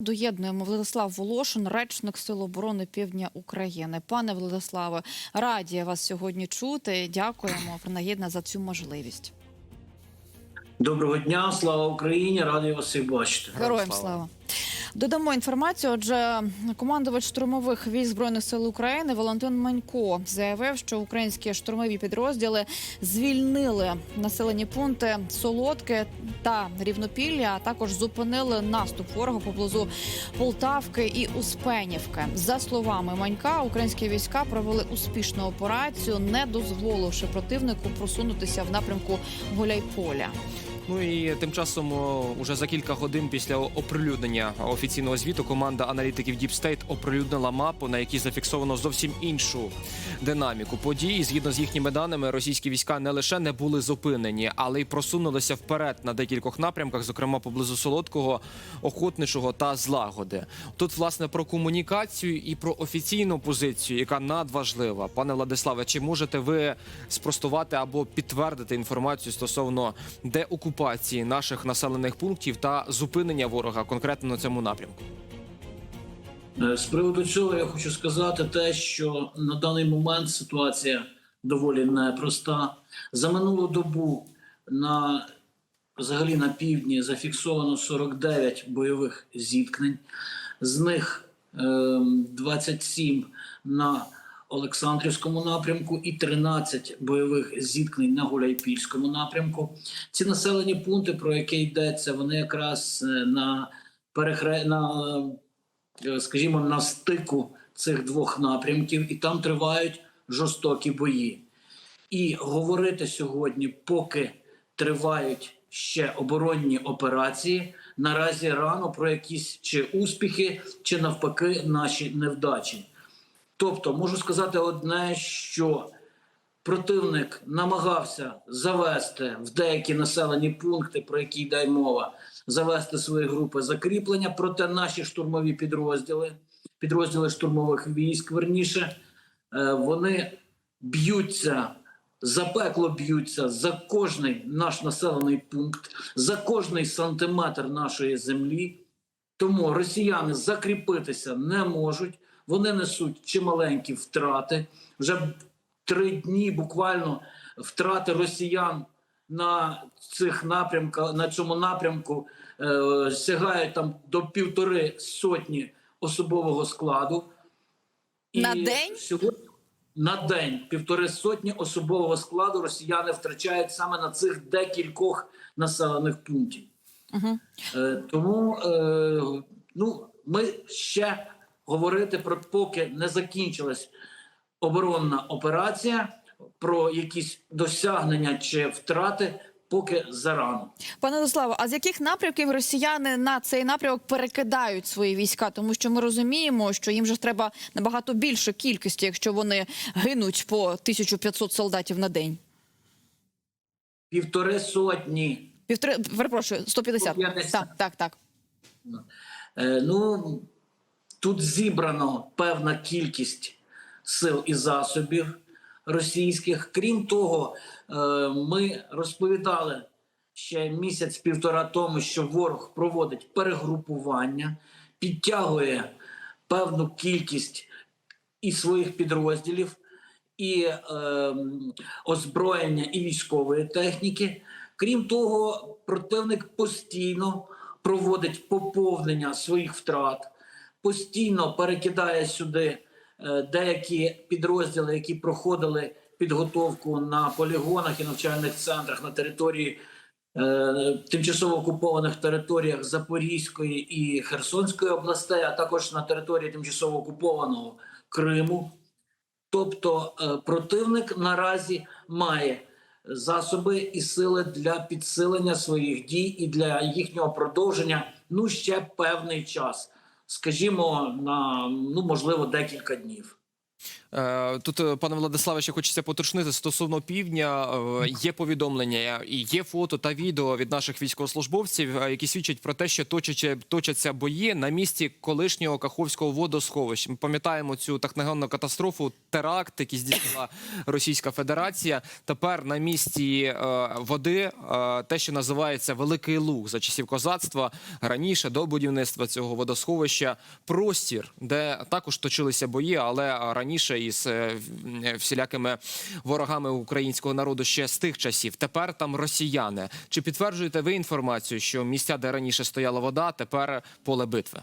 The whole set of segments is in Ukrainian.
Доєднуємо Владислав Волошин, речник Сил оборони Півдня України. Пане Владиславе, раді вас сьогодні чути. Дякуємо принагідно за цю можливість. Доброго дня, слава Україні! Радий вас всіх бачити. Героям слава. Додамо інформацію. Отже, командувач штурмових військ збройних сил України Валентин Манько заявив, що українські штурмові підрозділи звільнили населені пункти Солодке та Рівнопілля, а також зупинили наступ ворога поблизу Полтавки і Успенівки. За словами Манька, українські війська провели успішну операцію, не дозволивши противнику просунутися в напрямку Гуляйполя. Ну і тим часом, уже за кілька годин після оприлюднення офіційного звіту, команда аналітиків Deep State оприлюднила мапу, на якій зафіксовано зовсім іншу динаміку подій. Згідно з їхніми даними, російські війська не лише не були зупинені, але й просунулися вперед на декількох напрямках, зокрема поблизу Солодкого, Охотничого та Злагоди. Тут власне про комунікацію і про офіційну позицію, яка надважлива. Пане Владиславе, чи можете ви спростувати або підтвердити інформацію стосовно деокупації наших населених пунктів та зупинення ворога конкретно на цьому напрямку? Е, З приводу цього я хочу сказати те, що на даний момент ситуація доволі непроста. За минулу добу на взагалі на півдні зафіксовано 49 бойових зіткнень, з них е, 27 на Олександрівському напрямку і 13 бойових зіткнень на Гуляйпільському напрямку. Ці населені пункти, про які йдеться, вони якраз е, на перехре... на е, скажімо, на стику цих двох напрямків, і там тривають жорстокі бої. І говорити сьогодні, поки тривають ще оборонні операції, наразі рано про якісь чи успіхи, чи навпаки наші невдачі. Тобто, можу сказати одне, що противник намагався завести в деякі населені пункти, про які йде мова, завести свої групи закріплення. Проте наші штурмові підрозділи, підрозділи штурмових військ, верніше, е, вони б'ються. Запекло б'ються за кожний наш населений пункт, за кожний сантиметр нашої землі. Тому росіяни закріпитися не можуть. Вони несуть чималенькі втрати. Вже три дні буквально втрати росіян на цих напрямках на цьому напрямку е, сягають там до півтори сотні особового складу. І На день? Сьогодні на день півтори сотні особового складу росіяни втрачають саме на цих декількох населених пунктів. Угу. Е, тому е, ну, ми ще говорити про поки не закінчилась оборонна операція, про якісь досягнення чи втрати, поки зарано. Пане Владиславе, а з яких напрямків росіяни на цей напрямок перекидають свої війська? Тому що ми розуміємо, що їм же треба набагато більше кількості, якщо вони гинуть по 1500 солдатів на день. Півтори сотні. Півтори, перепрошую, 150. 150. Так, так, так. Е, ну тут зібрано певна кількість сил і засобів російських. Крім того, е, ми розповідали ще місяць-півтора тому, що ворог проводить перегрупування, підтягує певну кількість і своїх підрозділів, і е, озброєння, і військової техніки. Крім того, противник постійно проводить поповнення своїх втрат, постійно перекидає сюди е, деякі підрозділи, які проходили підготовку на полігонах і навчальних центрах на території е, тимчасово окупованих територіях Запорізької і Херсонської областей, а також на території тимчасово окупованого Криму. Тобто е, противник наразі має засоби і сили для підсилення своїх дій і для їхнього продовження ну ще певний час, скажімо, на ну можливо декілька днів. Е, Тут, е, пане Владиславе, ще хочеться поточнити стосовно півдня. е, Є повідомлення, і є фото та відео від наших військовослужбовців, які свідчать про те, що точаться бої на місці колишнього Каховського водосховища. Ми пам'ятаємо цю техногенну катастрофу, теракт, який здійснила Російська Федерація. Тепер на місці води те, що називається Великий Луг за часів козацтва. Раніше до будівництва цього водосховища простір, де також точилися бої, але раніше із е, всілякими ворогами українського народу ще з тих часів. Тепер там росіяни. Чи підтверджуєте ви інформацію, що місця, де раніше стояла вода, тепер поле битви?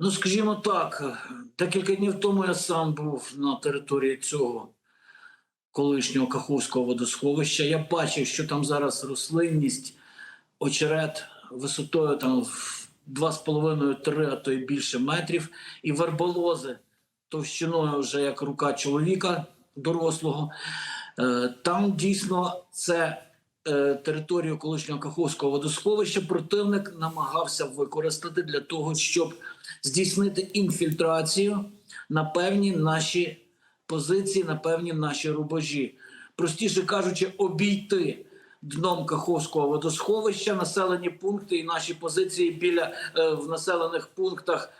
Ну, скажімо так, декілька днів тому я сам був на території цього колишнього Каховського водосховища. Я бачив, що там зараз рослинність, очерет висотою там в 2,5-3, а то й більше метрів, і верболози товщиною вже як рука чоловіка дорослого. Е, Там дійсно це е, територію колишнього Каховського водосховища противник намагався використати для того, щоб здійснити інфільтрацію на певні наші позиції, на певні наші рубежі. Простіше кажучи, обійти дном Каховського водосховища населені пункти і наші позиції біля е, в населених пунктах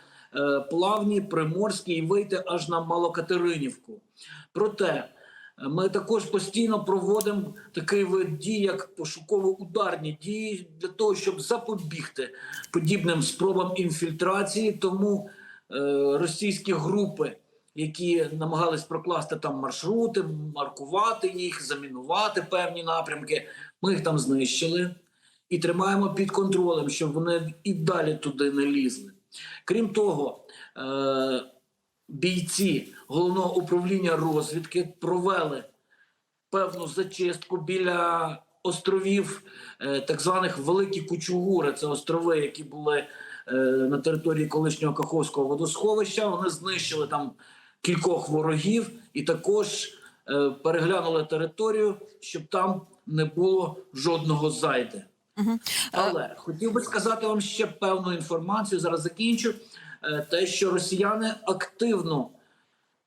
Плавні, Приморські і вийти аж на Малокатеринівку. Проте е, ми також постійно проводимо такий вид дій, як пошуково-ударні дії, для того, щоб запобігти подібним спробам інфільтрації. Тому е, російські групи, які намагались прокласти там маршрути, маркувати їх, замінувати певні напрямки, ми їх там знищили і тримаємо під контролем, щоб вони і далі туди не лізли. Крім того, е, бійці головного управління розвідки провели певну зачистку біля островів, е, так званих Великі Кучугури. Це острови, які були е, на території колишнього Каховського водосховища. Вони знищили там кількох ворогів і також переглянули територію, щоб там не було жодного зайде. Мгм. Але хотів би сказати вам ще певну інформацію. Зараз закінчу. Е, Те, що росіяни активно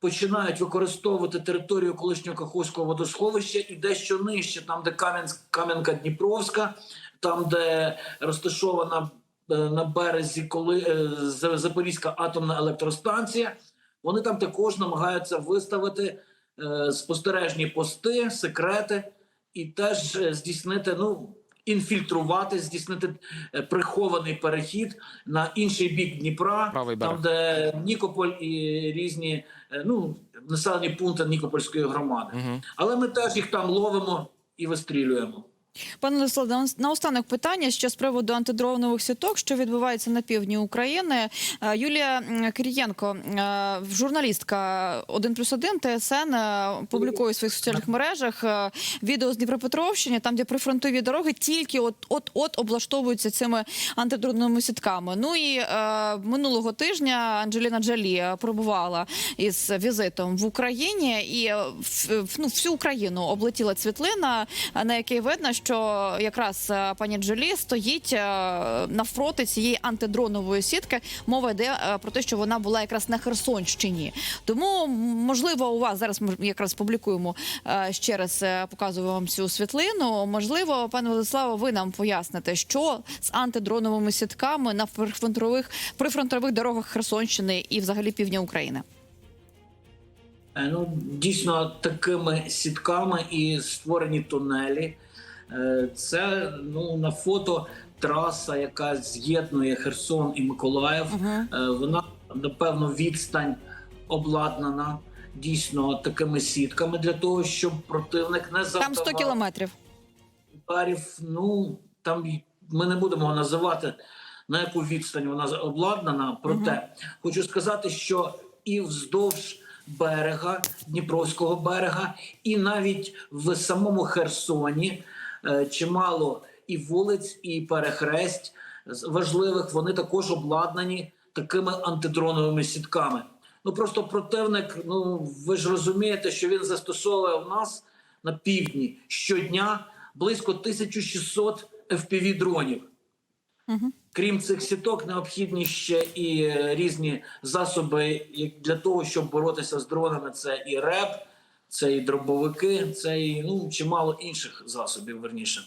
починають використовувати територію колишнього Каховського водосховища і дещо нижче, там, де Кам'янка Дніпровська, там, де розташована е, на березі коли, е, Запорізька атомна електростанція. Вони там також намагаються виставити е, спостережні пости, секрети і теж е, здійснити, ну інфільтрувати, здійснити е, прихований перехід на інший бік Дніпра, Правий берег. там де Нікополь і різні е, ну населені пункти Нікопольської громади. Угу. Але ми теж їх там ловимо і вистрілюємо. Пане Владиславе, наостанок питання ще з приводу антидронових сіток, що відбувається на півдні України. Е, Юлія Кирієнко, е, журналістка 1 плюс 1 ТСН, е, публікує у своїх соціальних мережах відео з Дніпропетровщини, там, де прифронтові дороги тільки от от от облаштовуються цими антидроновими сітками. Ну і е, минулого тижня Анджеліна Джолі е, пробувала із візитом в Україні і в- в- ну, всю Україну облетіла світлина, на якій видно, що якраз е, пані Джолі стоїть е, навпроти цієї антидронової сітки. Мова йде е, про те, що вона була якраз на Херсонщині. Тому можливо, у вас зараз ми якраз публікуємо ще раз, показую вам цю світлину. Можливо, пане Владиславе, ви нам поясните, що з антидроновими сітками на прифронтових прифронтових дорогах Херсонщини і взагалі півдня України. Ну, дійсно, такими сітками і створені тунелі. Е, Це ну, на фото траса, яка з'єднує Херсон і Миколаїв. Угу. Вона напевно відстань обладнана дійсно такими сітками для того, щоб противник не Там 100 кілометрів. ударів. Ну там ми не будемо називати на яку відстань вона обладнана. Проте хочу сказати, що і вздовж берега Дніпровського берега, і навіть в самому Херсоні чимало і вулиць, і перехресть важливих. Вони також обладнані такими антидроновими сітками. Ну просто противник. Ну ви ж розумієте, що він застосовує в нас на півдні щодня близько 1600 FPV дронів. Угу. Крім цих сіток, необхідні ще і е, різні засоби для того, щоб боротися з дронами. Це і РЕП, це і дробовики, це і ну чимало інших засобів. Верніше.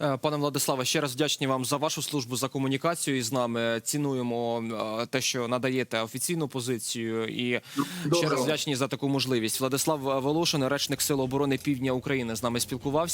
Е, Пане Владиславе, ще раз вдячні вам за вашу службу за комунікацію із нами. Цінуємо е, те, що надаєте офіційну позицію, і ще раз вдячні за таку можливість. Владислав Волошин, речник Сил оборони Півдня України, з нами спілкувався.